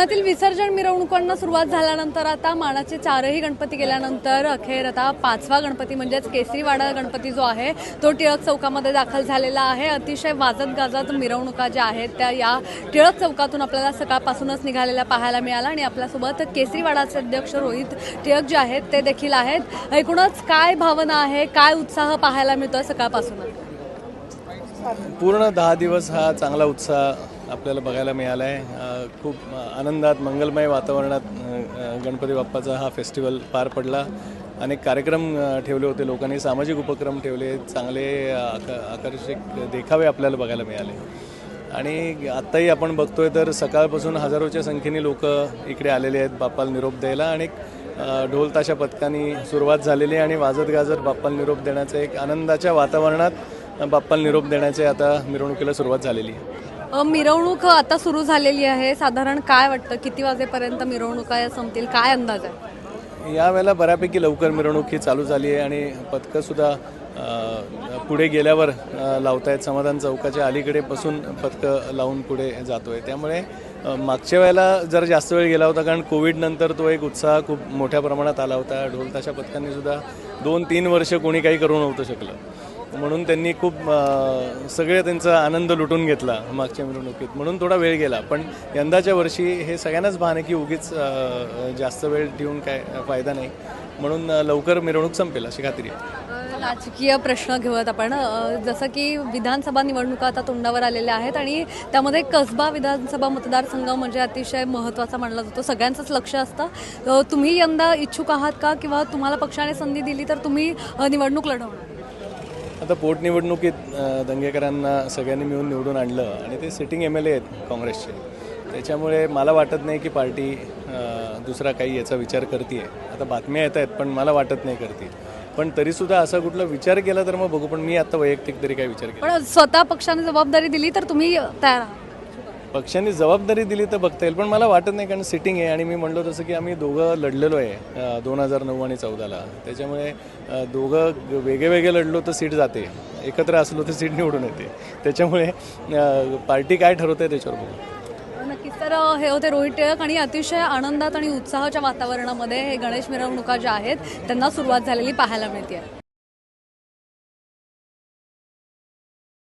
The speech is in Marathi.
पुण्यातील विसर्जन मिरवणुकांना सुरुवात झाल्यानंतर आता मानाचे चारही गणपती गेल्यानंतर अखेर आता पाचवा गणपती म्हणजेच केसरीवाडा गणपती जो आहे तो टिळक चौकामध्ये दाखल झालेला आहे. अतिशय वाजत गाजत मिरवणुका ज्या आहेत त्या या टिळक चौकातून आपल्याला सकाळपासूनच निघालेल्या पाहायला मिळाला आणि आपल्यासोबत केसरीवाडाचे अध्यक्ष रोहित टिळक जे आहेत ते देखील आहेत. एकूणच काय भावना आहे काय उत्साह पाहायला मिळतोय सकाळपासूनच पूर्ण दहा दिवस हा चांगला उत्साह आपल्याला बघायला मिळाला आहे खूप आनंदात मंगलमय वातावरणात गणपती बाप्पाचा हा फेस्टिवल पार पडला. अनेक कार्यक्रम ठेवले होते लोकांनी सामाजिक उपक्रम ठेवले चांगले आक आकर्षक देखावे आपल्याला बघायला मिळाले. आणि आत्ताही आपण बघतोय तर सकाळपासून हजारोच्या संख्येने लोक इकडे आलेले आहेत बाप्पाला निरोप द्यायला. आणि ढोलताशा ढोल ताशा पथकानी सुरुवात झालेली आणि वाजत गाजत बाप्पाला निरोप देण्याचं एक आनंदाच्या वातावरणात बाप्पाला निरोप देण्याचे आता मिरवणुकीला सुरुवात झालेली आहे. मिरवणूक आता सुरू झालेली आहे. साधारण काय वाटतं? किती वाजेपर्यंत मिरवणुका या संपतील? काय अंदाज आहे? यावेळेला बऱ्यापैकी लवकर मिरवणूक ही चालू झाली आहे आणि पथकंसुद्धा पुढे गेल्यावर लावतायत. समाधान चौकाच्या अलीकडे बसून पथकं लावून पुढे जातोय. त्यामुळे अ, मागच्या वेळेला जर जास्त वेळ गेला होता कारण कोविडनंतर तो एक उत्साह खूप मोठ्या प्रमाणात आला होता. ढोल ताशा पथकांनी सुद्धा दोन तीन वर्ष कोणी काही करू नव्हतं शकलं. म्हणून त्यांनी खूप सगळे त्यांचा आनंद लुटून घेतला मागच्या मिरवणुकीत. म्हणून थोडा वेळ गेला. पण यंदाच्या वर्षी हे सगळ्यांनाच भान आहे की उगीच जास्त वेळ ठेवून काय फायदा नाही. म्हणून लवकर मिरवणूक संपेल अशी खात्री आहे. राजकीय प्रश्न घेऊयात आपण. जसं की विधानसभा निवडणुका आता तोंडावर आलेल्या आहेत आणि त्यामध्ये कसबा विधानसभा मतदारसंघ म्हणजे अतिशय महत्त्वाचा मानला जातो. सगळ्यांचंच लक्ष असतं. तुम्ही यंदा इच्छुक आहात का? किंवा तुम्हाला पक्षाने संधी दिली तर तुम्ही निवडणूक लढवणार? आता पोटनिवडणुकीत दंगेकरांना सगळ्यांनी मिळून निवडून आणलं आणि ते सिटिंग एम एल ए आहेत काँग्रेसचे. त्याच्यामुळे मला वाटत नाही की पार्टी दुसरा काही याचा विचार करते आता बातम्या येत आहेत पण मला वाटत नाही करते पण तरीसुद्धा असा कुठला विचार केला तर मग बघू पण मी आता वैयक्तिक तरी काय विचार केला पण स्वतः पक्षाने जबाबदारी दिली तर तुम्ही तयार आहात. पक्षांनी जबाबदारी दिली तर बघता येईल पण मला वाटत नाही कारण सिटिंग आहे आणि मी म्हणलो तसं की आम्ही दोघं लढलेलो आहे दोन हजार नऊ आणि चौदाला. त्याच्यामुळे दोघं वेगळे वेगळे लढलो तर सीट जाते. एकत्र असलो तर सीट निवडून येते. त्याच्यामुळे पार्टी काय ठरवते त्याच्यावर बघू. हो, नक्कीच. तर हे होते रोहित टिळक आणि अतिशय आनंदात आणि उत्साहाच्या वातावरणामध्ये हे गणेश मिरवणुका ज्या आहेत त्यांना सुरुवात झालेली पाहायला मिळते